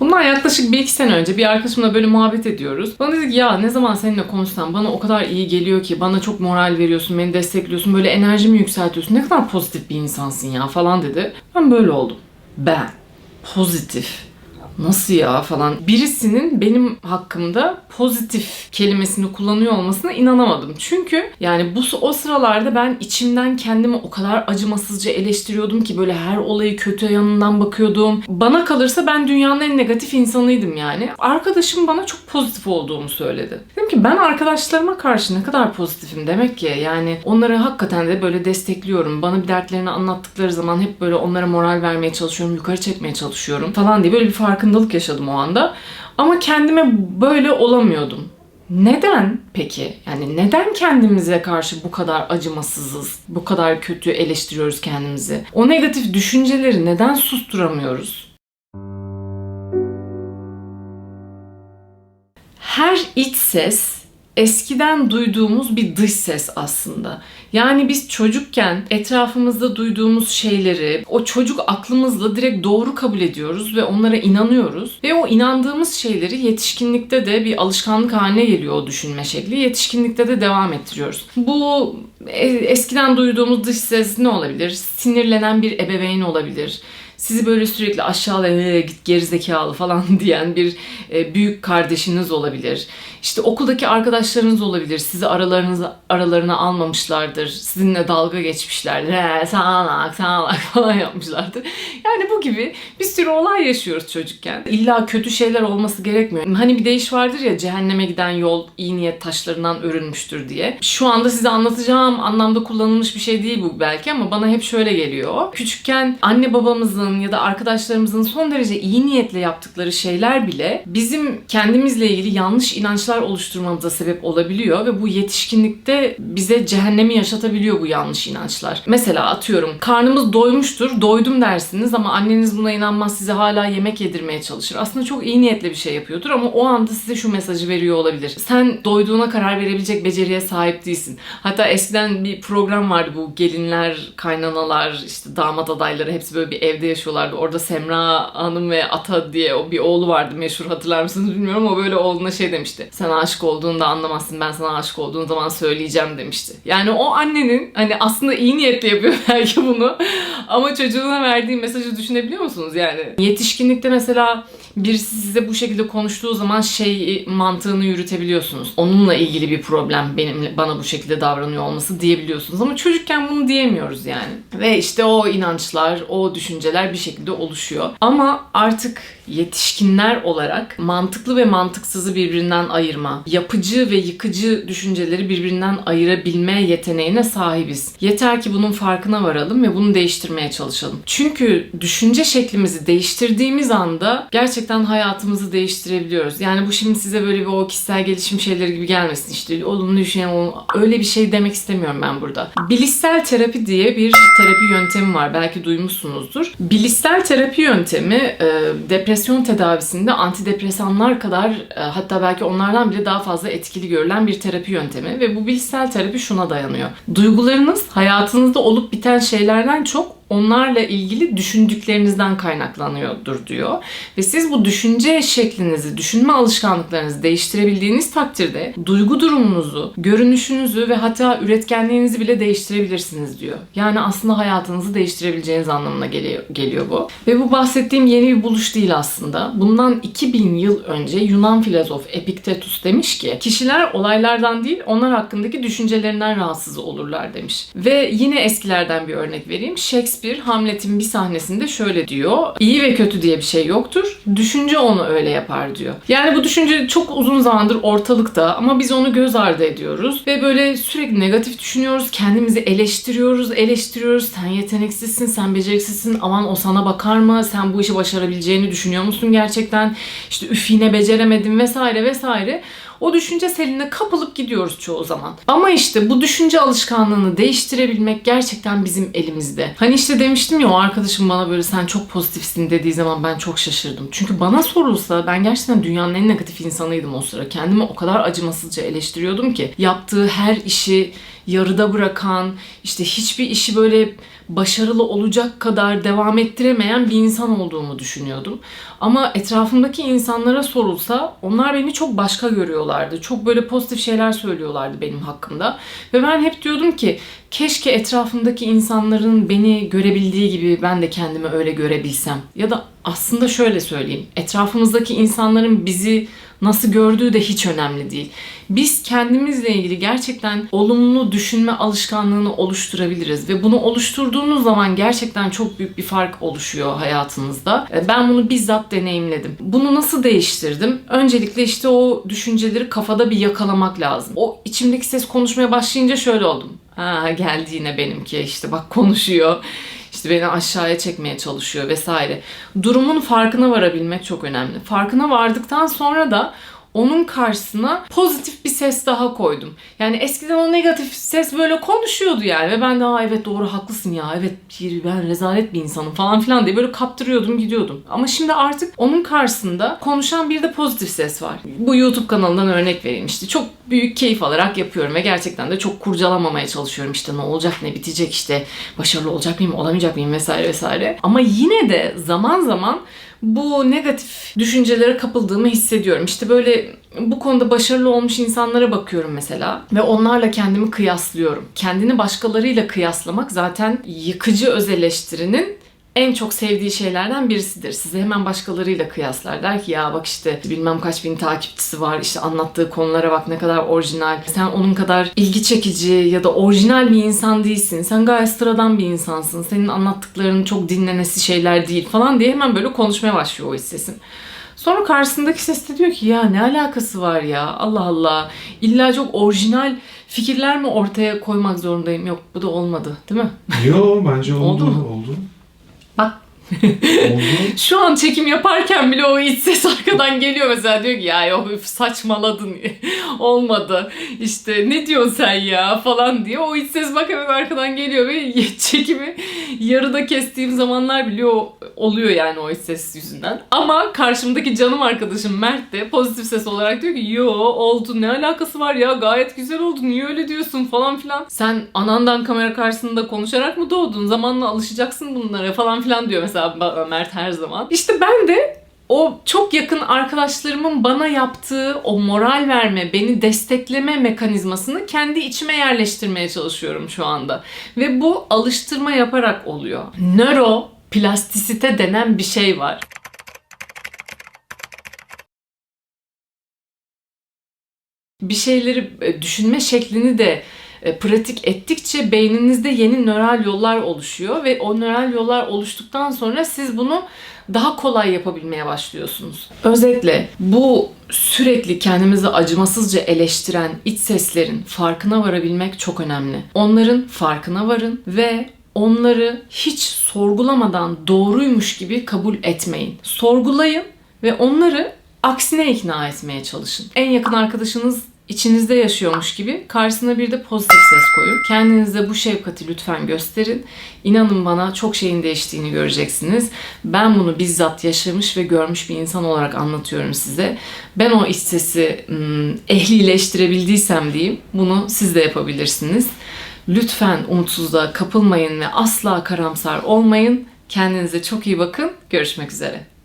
Bundan yaklaşık bir iki sene önce bir arkadaşımla böyle muhabbet ediyoruz. Bana dedi ki ya ne zaman seninle konuşsam bana o kadar iyi geliyor ki bana çok moral veriyorsun, beni destekliyorsun, böyle enerjimi yükseltiyorsun. Ne kadar pozitif bir insansın ya falan dedi. Ben böyle oldum. Ben pozitif. Nasıl ya falan. Birisinin benim hakkımda pozitif kelimesini kullanıyor olmasına inanamadım. Çünkü yani bu o sıralarda ben içimden kendimi o kadar acımasızca eleştiriyordum ki böyle her olayı kötü yanından bakıyordum. Bana kalırsa ben dünyanın en negatif insanıydım yani. Arkadaşım bana çok pozitif olduğumu söyledi. Ki ben arkadaşlarıma karşı ne kadar pozitifim demek ki yani onları hakikaten de böyle destekliyorum. Bana bir dertlerini anlattıkları zaman hep böyle onlara moral vermeye çalışıyorum, yukarı çekmeye çalışıyorum falan diye böyle bir farkındalık yaşadım o anda. Ama kendime böyle olamıyordum. Neden peki? Yani neden kendimize karşı bu kadar acımasızız, bu kadar kötü eleştiriyoruz kendimizi? O negatif düşünceleri neden susturamıyoruz? Her iç ses eskiden duyduğumuz bir dış ses aslında. Yani biz çocukken etrafımızda duyduğumuz şeyleri o çocuk aklımızla direkt doğru kabul ediyoruz ve onlara inanıyoruz. Ve o inandığımız şeyleri yetişkinlikte de bir alışkanlık haline geliyor o düşünme şekli. Yetişkinlikte de devam ettiriyoruz. Bu e- eskiden duyduğumuz dış ses ne olabilir? Sinirlenen bir ebeveyn olabilir sizi böyle sürekli aşağılaya git gerizekalı falan diyen bir e, büyük kardeşiniz olabilir. İşte okuldaki arkadaşlarınız olabilir. Sizi aralarınıza aralarına almamışlardır. Sizinle dalga geçmişlerdir. He, sağlak sağlak falan yapmışlardır. Yani bu gibi bir sürü olay yaşıyoruz çocukken. İlla kötü şeyler olması gerekmiyor. Hani bir deyiş vardır ya cehenneme giden yol iyi niyet taşlarından örülmüştür diye. Şu anda size anlatacağım anlamda kullanılmış bir şey değil bu belki ama bana hep şöyle geliyor. Küçükken anne babamızın ya da arkadaşlarımızın son derece iyi niyetle yaptıkları şeyler bile bizim kendimizle ilgili yanlış inançlar oluşturmamıza sebep olabiliyor ve bu yetişkinlikte bize cehennemi yaşatabiliyor bu yanlış inançlar. Mesela atıyorum karnımız doymuştur, doydum dersiniz ama anneniz buna inanmaz size hala yemek yedirmeye çalışır. Aslında çok iyi niyetle bir şey yapıyordur ama o anda size şu mesajı veriyor olabilir. Sen doyduğuna karar verebilecek beceriye sahip değilsin. Hatta eskiden bir program vardı bu gelinler, kaynanalar, işte damat adayları hepsi böyle bir evde yaşıyorlardı. Orada Semra Hanım ve Ata diye o bir oğlu vardı meşhur hatırlar mısınız bilmiyorum ama böyle oğluna şey demişti. Sen aşık olduğunda anlamazsın ben sana aşık olduğun zaman söyleyeceğim demişti. Yani o annenin hani aslında iyi niyetle yapıyor belki bunu ama çocuğuna verdiği mesajı düşünebiliyor musunuz yani? Yetişkinlikte mesela birisi size bu şekilde konuştuğu zaman şey mantığını yürütebiliyorsunuz. Onunla ilgili bir problem benim bana bu şekilde davranıyor olması diyebiliyorsunuz ama çocukken bunu diyemiyoruz yani. Ve işte o inançlar, o düşünceler bir şekilde oluşuyor. Ama artık yetişkinler olarak mantıklı ve mantıksızı birbirinden ayırma, yapıcı ve yıkıcı düşünceleri birbirinden ayırabilme yeteneğine sahibiz. Yeter ki bunun farkına varalım ve bunu değiştirmeye çalışalım. Çünkü düşünce şeklimizi değiştirdiğimiz anda gerçekten hayatımızı değiştirebiliyoruz. Yani bu şimdi size böyle bir o kişisel gelişim şeyleri gibi gelmesin işte olumlu düşünen öyle bir şey demek istemiyorum ben burada. Bilişsel terapi diye bir terapi yöntemi var. Belki duymuşsunuzdur. Bilişsel terapi yöntemi e, depresyon tedavisinde antidepresanlar kadar e, hatta belki onlardan bile daha fazla etkili görülen bir terapi yöntemi ve bu bilişsel terapi şuna dayanıyor. Duygularınız hayatınızda olup biten şeylerden çok onlarla ilgili düşündüklerinizden kaynaklanıyordur diyor. Ve siz bu düşünce şeklinizi, düşünme alışkanlıklarınızı değiştirebildiğiniz takdirde duygu durumunuzu, görünüşünüzü ve hatta üretkenliğinizi bile değiştirebilirsiniz diyor. Yani aslında hayatınızı değiştirebileceğiniz anlamına geliyor, bu. Ve bu bahsettiğim yeni bir buluş değil aslında. Bundan 2000 yıl önce Yunan filozof Epiktetus demiş ki kişiler olaylardan değil onlar hakkındaki düşüncelerinden rahatsız olurlar demiş. Ve yine eskilerden bir örnek vereyim. Shakespeare Hamlet'in bir sahnesinde şöyle diyor. İyi ve kötü diye bir şey yoktur. Düşünce onu öyle yapar diyor. Yani bu düşünce çok uzun zamandır ortalıkta ama biz onu göz ardı ediyoruz ve böyle sürekli negatif düşünüyoruz. Kendimizi eleştiriyoruz, eleştiriyoruz. Sen yeteneksizsin, sen beceriksizsin. Aman o sana bakar mı? Sen bu işi başarabileceğini düşünüyor musun gerçekten? İşte üf yine beceremedim vesaire vesaire. O düşünce seline kapılıp gidiyoruz çoğu zaman. Ama işte bu düşünce alışkanlığını değiştirebilmek gerçekten bizim elimizde. Hani işte demiştim ya o arkadaşım bana böyle sen çok pozitifsin dediği zaman ben çok şaşırdım. Çünkü bana sorulsa ben gerçekten dünyanın en negatif insanıydım o sıra. Kendimi o kadar acımasızca eleştiriyordum ki yaptığı her işi yarıda bırakan, işte hiçbir işi böyle başarılı olacak kadar devam ettiremeyen bir insan olduğumu düşünüyordum. Ama etrafımdaki insanlara sorulsa onlar beni çok başka görüyorlardı. Çok böyle pozitif şeyler söylüyorlardı benim hakkımda. Ve ben hep diyordum ki keşke etrafımdaki insanların beni görebildiği gibi ben de kendimi öyle görebilsem. Ya da aslında şöyle söyleyeyim. Etrafımızdaki insanların bizi nasıl gördüğü de hiç önemli değil. Biz kendimizle ilgili gerçekten olumlu düşünme alışkanlığını oluşturabiliriz ve bunu oluşturduğunuz zaman gerçekten çok büyük bir fark oluşuyor hayatınızda. E, Ben bunu bizzat deneyimledim. Bunu nasıl değiştirdim? Öncelikle işte o düşünceleri kafada bir yakalamak lazım. O içimdeki ses konuşmaya başlayınca şöyle oldum. Ha geldi yine benimki işte bak konuşuyor. İşte beni aşağıya çekmeye çalışıyor vesaire. Durumun farkına varabilmek çok önemli. Farkına vardıktan sonra da onun karşısına pozitif bir ses daha koydum. Yani eskiden o negatif ses böyle konuşuyordu yani ve ben de Aa, evet doğru haklısın ya evet ben rezalet bir insanım falan filan diye böyle kaptırıyordum gidiyordum. Ama şimdi artık onun karşısında konuşan bir de pozitif ses var. Bu YouTube kanalından örnek vereyim işte çok büyük keyif alarak yapıyorum ve gerçekten de çok kurcalamamaya çalışıyorum işte ne olacak ne bitecek işte başarılı olacak mıyım olamayacak mıyım vesaire vesaire. Ama yine de zaman zaman bu negatif düşüncelere kapıldığımı hissediyorum. İşte böyle bu konuda başarılı olmuş insanlara bakıyorum mesela ve onlarla kendimi kıyaslıyorum. Kendini başkalarıyla kıyaslamak zaten yıkıcı öz eleştirinin en çok sevdiği şeylerden birisidir. Sizi hemen başkalarıyla kıyaslar. Der ki ya bak işte bilmem kaç bin takipçisi var. işte anlattığı konulara bak ne kadar orijinal. Sen onun kadar ilgi çekici ya da orijinal bir insan değilsin. Sen gayet sıradan bir insansın. Senin anlattıkların çok dinlenesi şeyler değil falan diye hemen böyle konuşmaya başlıyor o iç sesin. Sonra karşısındaki ses de diyor ki ya ne alakası var ya Allah Allah illa çok orijinal fikirler mi ortaya koymak zorundayım yok bu da olmadı değil mi? Yo bence oldu. Oldu Oldu. mu? Oldu. Şu an çekim yaparken bile o iç ses arkadan geliyor. Mesela diyor ki ya yok saçmaladın. Olmadı. İşte ne diyorsun sen ya? falan diye o iç ses bak hemen arkadan geliyor ve çekimi yarıda kestiğim zamanlar bile oluyor yani o iç ses yüzünden. Ama karşımdaki canım arkadaşım Mert de pozitif ses olarak diyor ki yo oldu. Ne alakası var ya? Gayet güzel oldu. Niye öyle diyorsun? falan filan. Sen anandan kamera karşısında konuşarak mı doğdun? Zamanla alışacaksın bunlara. falan filan diyor. Mesela bana Mert her zaman. İşte ben de o çok yakın arkadaşlarımın bana yaptığı o moral verme, beni destekleme mekanizmasını kendi içime yerleştirmeye çalışıyorum şu anda. Ve bu alıştırma yaparak oluyor. Nöroplastisite denen bir şey var. bir şeyleri e, düşünme şeklini de pratik ettikçe beyninizde yeni nöral yollar oluşuyor ve o nöral yollar oluştuktan sonra siz bunu daha kolay yapabilmeye başlıyorsunuz. Özetle bu sürekli kendimizi acımasızca eleştiren iç seslerin farkına varabilmek çok önemli. Onların farkına varın ve onları hiç sorgulamadan doğruymuş gibi kabul etmeyin. Sorgulayın ve onları aksine ikna etmeye çalışın. En yakın arkadaşınız içinizde yaşıyormuş gibi karşısına bir de pozitif ses koyun. Kendinize bu şefkati lütfen gösterin. İnanın bana çok şeyin değiştiğini göreceksiniz. Ben bunu bizzat yaşamış ve görmüş bir insan olarak anlatıyorum size. Ben o iç sesi ehlileştirebildiysem diyeyim bunu siz de yapabilirsiniz. Lütfen umutsuzluğa kapılmayın ve asla karamsar olmayın. Kendinize çok iyi bakın. Görüşmek üzere.